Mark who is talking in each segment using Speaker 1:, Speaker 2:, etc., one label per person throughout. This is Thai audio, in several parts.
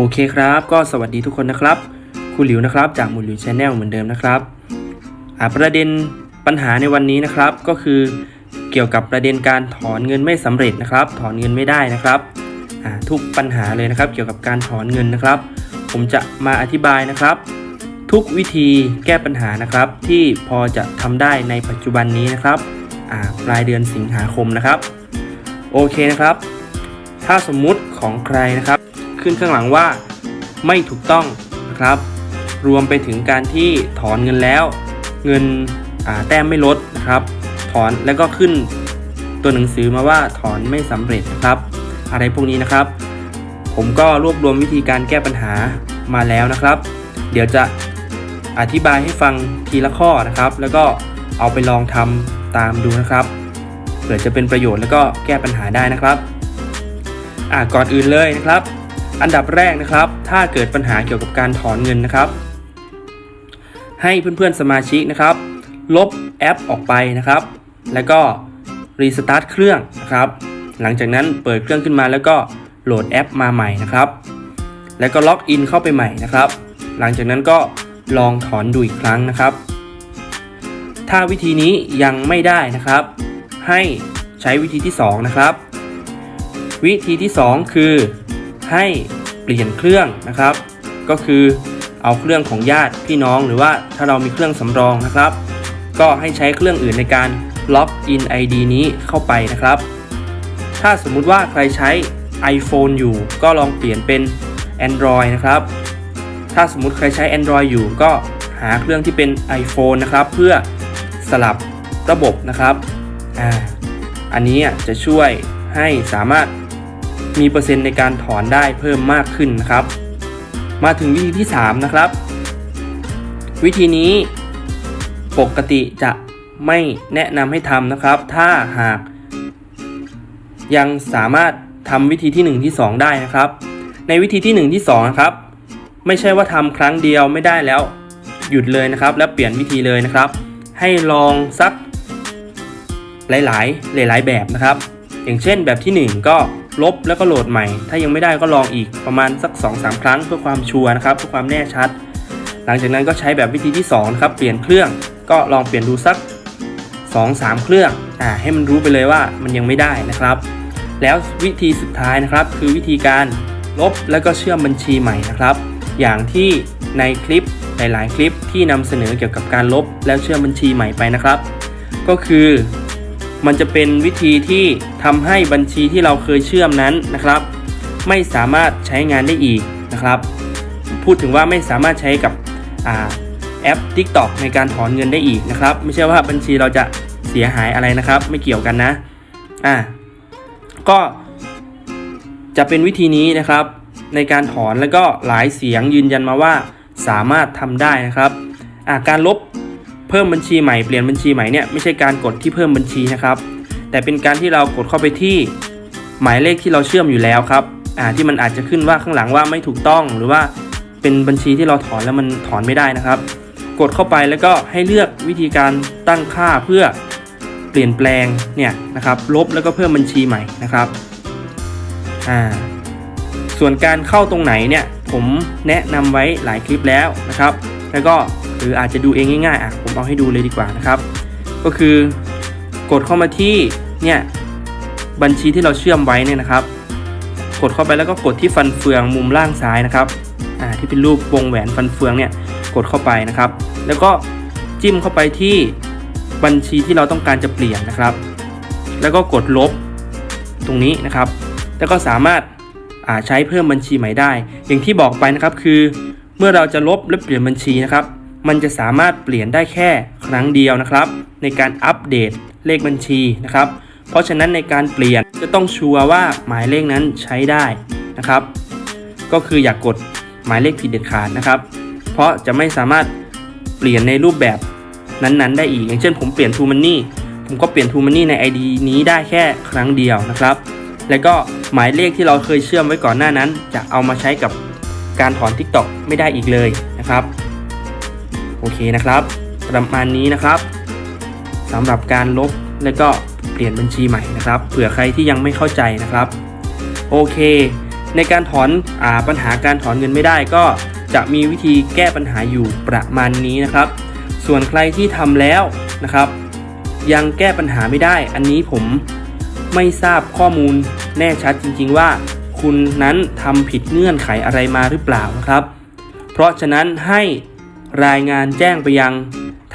Speaker 1: โอเคครับ ก็สวัสดีทุกคนนะครับ คุณหลิวนะครับ จากหมุนหลิวชาแนลเหมือนเดิมนะครับอ่าประเด็นปัญหาในวันนี้นะครับ ก็คือเกี่ยวกับประเด็นการถอนเงินไม่สำเร็จนะครับ ถอนเงินไม่ได้นะครับอ่าทุกปัญหาเลยนะครับ เกี่ยวกับการถอนเงินนะครับ ผมจะมาอธิบายนะครับ ทุกวิธีแก้ปัญหานะครับ ที่พอจะทำได้ในปัจจุบันนี้นะครับอ่าปลายเดือนสิงหาคมนะครับ โอเคนะครับ ถ้าสมมุติของใครนะครับ ขึ้นข้างหลังว่า ไม่ถูกต้องนะครับ รวมไปถึงการที่ถอนเงินแล้ว เงินแต้มไม่ลดนะครับ ถอนแล้วก็ขึ้นตัวหนังสือมาว่าถอนไม่สำเร็จนะครับ อะไรพวกนี้นะครับ ผมก็รวบรวมวิธีการแก้ปัญหามาแล้วนะครับ เดี๋ยวจะอธิบายให้ฟังทีละข้อนะครับ แล้วก็เอาไปลองทำตามดูนะครับเผื่อจะเป็นประโยชน์แล้วก็แก้ปัญหาได้นะครับ อะก่อนอื่นเลยนะครับ อันดับแรกนะครับ ถ้าเกิดปัญหาเกี่ยวกับการถอนเงินนะครับ ให้เพื่อนๆสมาชิกนะครับ ลบแอปออกไปนะครับ แล้วก็รีสตาร์ทเครื่องนะครับ หลังจากนั้นเปิดเครื่องขึ้นมาแล้วก็โหลดแอปมาใหม่นะครับ แล้วก็ล็อกอินเข้าไปใหม่นะครับ หลังจากนั้นก็ลองถอนดูอีกครั้งนะครับ ถ้าวิธีนี้ยังไม่ได้นะครับ ให้ใช้วิธีที่สองนะครับ วิธีที่ 2 คือ ให้เปลี่ยนเครื่องนะครับ ก็คือเอาเครื่องของญาติพี่น้องหรือว่าถ้าเรามีเครื่องสำรองนะครับ ก็ให้ใช้เครื่องอื่นในการล็อกอิน ID นี้เข้าไปนะครับ ถ้าสมมุติว่าใครใช้ iPhone อยู่ ก็ลองเปลี่ยนเป็น Android นะครับ ถ้าสมมุติใครใช้ Android อยู่ ก็หาเครื่องที่เป็น iPhone นะครับ เพื่อสลับระบบนะครับ อ่า อันนี้จะช่วยให้สามารถ มีเปอร์เซ็นต์ในการถอนได้เพิ่มมากขึ้นนะครับ มาถึงวิธีที่ 3 นะครับ วิธีนี้ปกติจะไม่แนะนำให้ทำนะครับ ถ้าหาก ยังสามารถทำวิธีที่ 1 ที่ 2 ได้นะครับ ในวิธีที่ 1 ที่2นะครับ ไม่ใช่ว่าทำครั้งเดียวไม่ได้แล้วหยุดเลยนะครับ แล้วเปลี่ยนวิธีเลยนะครับ ให้ลองสักหลาย ๆ หลาย ๆ แบบนะครับ อย่างเช่นแบบที่ 1 ก็ ลบแล้วก็โหลดใหม่ ถ้ายังไม่ได้ก็ลองอีกประมาณสัก 2-3 ครั้งเพื่อความชัวร์นะครับเพื่อความแน่ชัด หลังจากนั้นก็ใช้แบบวิธีที่2ครับเปลี่ยนเครื่องก็ลองเปลี่ยนดูสัก 2-3 เครื่องอ่าให้มันรู้ไปเลยว่ามันยังไม่ได้นะครับ แล้ววิธีสุดท้ายนะครับ คือวิธีการลบแล้วก็เชื่อมบัญชีใหม่นะครับ อย่างที่ในคลิปหลาย ๆ คลิปที่นำเสนอเกี่ยวกับการลบแล้วเชื่อมบัญชีใหม่ไปนะครับ ก็คือ มันจะเป็นวิธีที่ทำให้บัญชีที่เราเคยเชื่อมนั้นนะครับ ไม่สามารถใช้งานได้อีกนะครับ พูดถึงว่าไม่สามารถใช้กับอแอป TikTok ในการถอนเงินได้อีกนะครับ ไม่ใช่ว่าบัญชีเราจะเสียหายอะไรนะครับ ไม่เกี่ยวกันนะอ่าก็จะเป็นวิธีนี้นะครับ ในการถอนแล้วก็หลายเสียงยืนยันมาว่าสามารถทำได้นะครับ การลบ เพิ่มบัญชีใหม่เปลี่ยนบัญชีใหม่เนี่ยไม่ใช่การกดที่เพิ่มบัญชีนะครับ แต่เป็นการที่เรากดเข้าไปที่หมายเลขที่เราเชื่อมอยู่แล้วครับอ่าที่มันอาจจะขึ้นว่าข้างหลังว่าไม่ถูกต้องหรือว่าเป็นบัญชีที่เราถอนแล้วมันถอนไม่ได้นะครับ กดเข้าไปแล้วก็ให้เลือกวิธีการตั้งค่าเพื่อเปลี่ยนแปลงเนี่ยนะครับลบแล้วก็เพิ่มบัญชีใหม่นะครับอ่าส่วนการเข้าตรงไหนเนี่ยผมแนะนำไว้หลายคลิปแล้วนะครับ แล้วก็ หรืออาจจะดูเองง่ายๆอะผมเอาให้ดูเลยดีกว่านะครับ ก็คือกดเข้ามาที่เนี่ยบัญชีที่เราเชื่อมไว้เนี่ยนะครับ กดเข้าไปแล้วก็กดที่ฟันเฟืองมุมล่างซ้ายนะครับอ่าที่เป็นรูปวงแหวนฟันเฟืองเนี่ยกดเข้าไปนะครับ แล้วก็จิ้มเข้าไปที่บัญชีที่เราต้องการจะเปลี่ยนนะครับ แล้วก็กดลบตรงนี้นะครับ แล้วก็สามารถอ่าใช้เพิ่มบัญชีใหม่ได้ อย่างที่บอกไปนะครับคือ เมื่อเราจะลบและเปลี่ยนบัญชีนะครับ มันจะสามารถเปลี่ยนได้แค่ครั้งเดียวนะครับ ในการอัปเดตเลขบัญชีนะครับ เพราะฉะนั้นในการเปลี่ยนจะต้องชัวร์ว่าหมายเลขนั้นใช้ได้นะครับ ก็คืออย่ากกดหมายเลขผิดเด็ดขาดนะครับ เพราะจะไม่สามารถเปลี่ยนในรูปแบบนั้นๆ ได้อีก อย่างเช่นผมเปลี่ยน t ูมันนี่ผมก็เปลี่ยน t ูมันนี่ใน ID นี้ได้แค่ครั้งเดียวนะครับ แล้วก็หมายเลขที่เราเคยเชื่อมไว้ก่อนหน้านั้น จะเอามาใช้กับการถอน TikTok ไม่ได้อีกเลยนะครับ โอเคนะครับ ประมาณนี้นะครับสำหรับการลบแล้วก็เปลี่ยนบัญชีใหม่นะครับเผื่อใครที่ยังไม่เข้าใจนะครับ โอเค ในการถอนอปัญหาการถอนเงินไม่ได้ก็จะมีวิธีแก้ปัญหาอยู่ประมาณนี้นะครับ ส่วนใครที่ทำแล้วนะครับ ยังแก้ปัญหาไม่ได้ อันนี้ผมไม่ทราบข้อมูลแน่ชัดจริง ๆ ว่า คุณนั้นทำผิดเงื่อนไขอะไรมาหรือเปล่านะครับ เพราะฉะนั้นให้ รายงานแจ้งไปยัง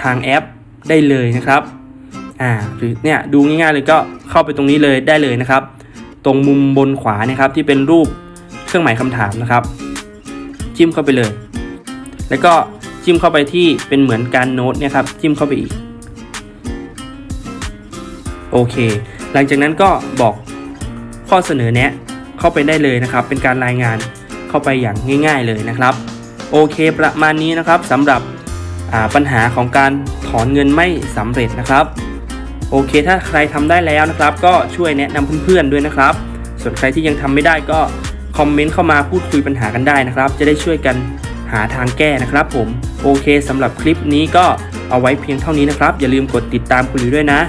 Speaker 1: ทางแอปได้เลยนะครับอ่าหรือเนี่ยดูง่ายๆเลยก็เข้าไปตรงนี้เลยได้เลยนะครับ ตรงมุมบนขวานะครับที่เป็นรูปเครื่องหมายคำถามนะครับ จิ้มเข้าไปเลย แล้วก็จิ้มเข้าไปที่เป็นเหมือนการโน้ตเนี่ยครับจิ้มเข้าไปอีกโอเค หลังจากนั้นก็บอกข้อเสนอแนะเข้าไปได้เลยนะครับ เป็นการรายงานเข้าไปอย่างง่าย ๆเลยนะครับ โอเคประมาณนี้นะครับสำหรับปัญหาของการถอนเงินไม่สำเร็จนะครับ โอเคถ้าใครทำได้แล้วนะครับ ก็ช่วยแนะนำเพื่อนๆด้วยนะครับ ส่วนใครที่ยังทำไม่ได้ก็คอมเมนต์เข้ามาพูดคุยปัญหากันได้นะครับ จะได้ช่วยกันหาทางแก้นะครับผมโอเคสำหรับคลิปนี้ก็เอาไว้เพียงเท่านี้นะครับ อย่าลืมกดติดตามคุณหลิวด้วยนะ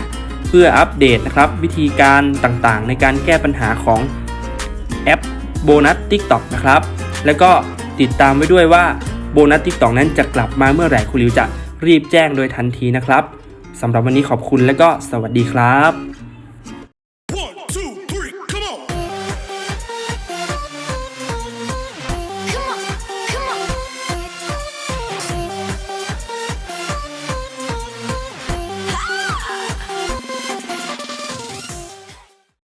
Speaker 1: เพื่ออัปเดตนะครับ วิธีการต่างๆ ในการแก้ปัญหาของแอปโบนัส TikTok นะครับ แล้วก็ ติดตามไว้ด้วยว่าโบนัสทิกตอกนั้นจะกลับมาเมื่อไหร่คุณหลิวจะรีบแจ้งโดยทันทีนะครับสำหรับวันนี้ขอบคุณและก็สวัสดีครับ